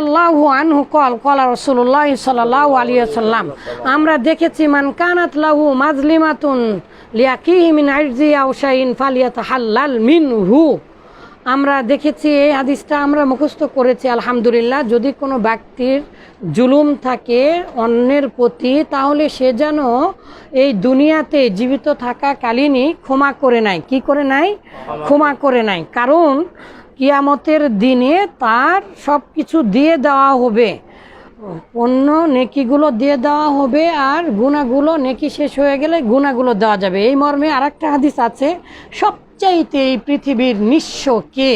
আল্লাহু আনহু কল, কলা রসুল্লাহ সাল্লাহ আমরা দেখেছি, মান কানাত লাহু মাজলিমাতুন লিয়াকিহি মিন আইজি আউশাইন ফালিয়াত হাল্লাল মিন হু আমরা দেখেছি, এই হাদিসটা আমরা মুখস্থ করেছি, আলহামদুলিল্লাহ। যদি কোনো ব্যক্তির জুলুম থাকে অন্যের প্রতি, তাহলে সে যেন এই দুনিয়াতে জীবিত থাকাকালীনই ক্ষমা করে নেয়। কি করে নেয়? ক্ষমা করে নেয়। কারণ কিয়ামতের দিনে তার সব কিছু দিয়ে দেওয়া হবে। অন্য নেকিগুলো দিয়ে দেওয়া হবে আর গুণাগুলো নেকি শেষ হয়ে গেলে গুণাগুলো দেওয়া যাবে। এই মর্মে আর একটা হাদিস আছে, সবচাইতে এই পৃথিবীর নিঃস্ব কে?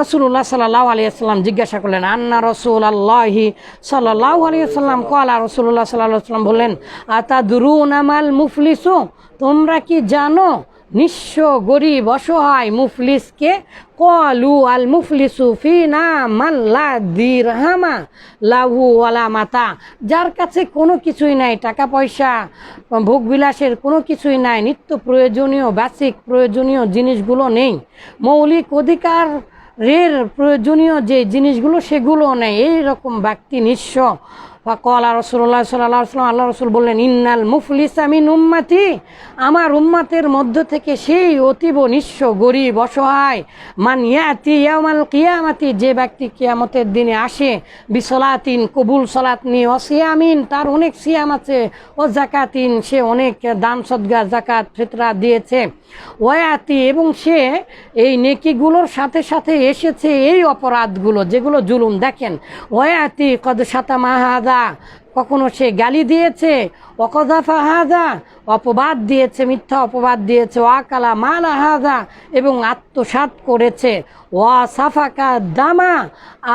রসুল্লাহ সাল্লাহ আলিয়াল্লাম জিজ্ঞাসা করলেন, আন্না রসুল আল্লাহি সাল্লাহ আলিয়াল্লাম কলা রসুল্লাহ সাল্লাহ সাল্লাম বললেন আতা দুরুন আমাল মুফলিসু? তোমরা কি জানো নিঃস্ব গরিব অসহায় মুফলিসকে কলু আল মুফলিসু ফিনা মাল্লা দিরহামা, লাহু ওয়ালা মাতা। যার কাছে কোনো কিছুই নাই, টাকা পয়সা, ভোগ বিলাসের কোনো কিছুই নাই, নিত্য প্রয়োজনীয় বাসিক প্রয়োজনীয় জিনিসগুলো নেই। মৌলিক অধিকার রের প্রয়োজনীয় যে জিনিসগুলো, সেগুলো নেই। এইরকম ব্যক্তি নিঃস্ব। কলা রসুল্লাহ সাল্লাহ সাল্লাম আল্লাহ রসুল বললেন, ইন্নাল মুফলিস আমিন উম্মাতি। আমার উম্মাতের মধ্য থেকে সেই অতীব নিঃস্ব, গরিব, অসহায়, মান ইয়াতি ইয়ামাল কিয়ামাতি, যে ব্যক্তি কিয়ামতের দিনে আসে, বিসলাতিন, কবুল সলাত নিয়ে অসিয়ামিন তার অনেক সিয়াম আছে, ও জাকাতিন সে অনেক দান সদ্গা জাকাত ফিতরা দিয়েছে। ওয়াতি, এবং সে এই নেকিগুলোর সাথে সাথে এসেছে এই অপরাধগুলো যেগুলো জুলুম। দেখেন ওয়াতি কদ সাতা মাহাদা কখনো সে গালি দিয়েছে অকদাফা হাজা অপবাদ দিয়েছে, মিথ্যা অপবাদ দিয়েছে ওয়াকালা মালা হাজা এবং আত্মসাত করেছে, ওয়া সাফাকা দামা,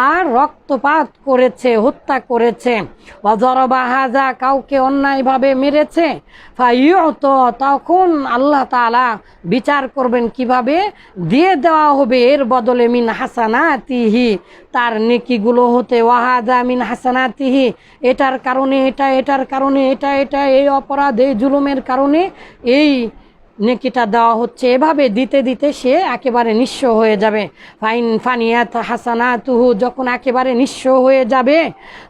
আর রক্তপাত করেছে, হত্যা করেছে অজরবা হাজা কাউকে অন্যায়ভাবে মেরেছে তো তখন আল্লাহ তালা বিচার করবেন কীভাবে? দিয়ে দেওয়া হবে এর বদলে মিন হাসানাতিহি, তার নেকিগুলো হতে ওয়াহাদা মিন হাসানাতিহি, এটার কারণে এটা এটার কারণে এটা এটা এই অপরাধ এই জুলুমের কারণে এই নেকিটা দেওয়া হচ্ছে। এভাবে দিতে দিতে সে একেবারে নিঃস্ব হয়ে যাবে। ফাইন ফানিয়াত হাসানা তুহু যখন একেবারে নিঃস্ব হয়ে যাবে,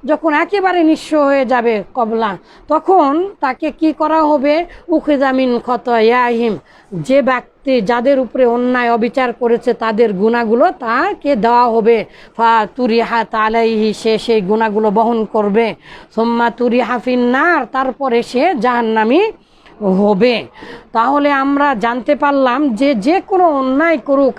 যখন একেবারে নিঃস্ব হয়ে যাবে কবলা, তখন তাকে কি করা হবে? উখিজামিন ক্ষত ইয়াহিম যে ব্যক্তি যাদের উপরে অন্যায় অবিচার করেছে, তাদের গুণাগুলো তাকে দেওয়া হবে। ফা তুরি হাত আলাইহি, সে সেই গুণাগুলো বহন করবে। সোম্মা তুরিহা ফিন্নার, তারপরে সে জাহান্নামী হবে। তাহলে আমরা জানতে পারলাম যে যে কোনো অন্যায় করুক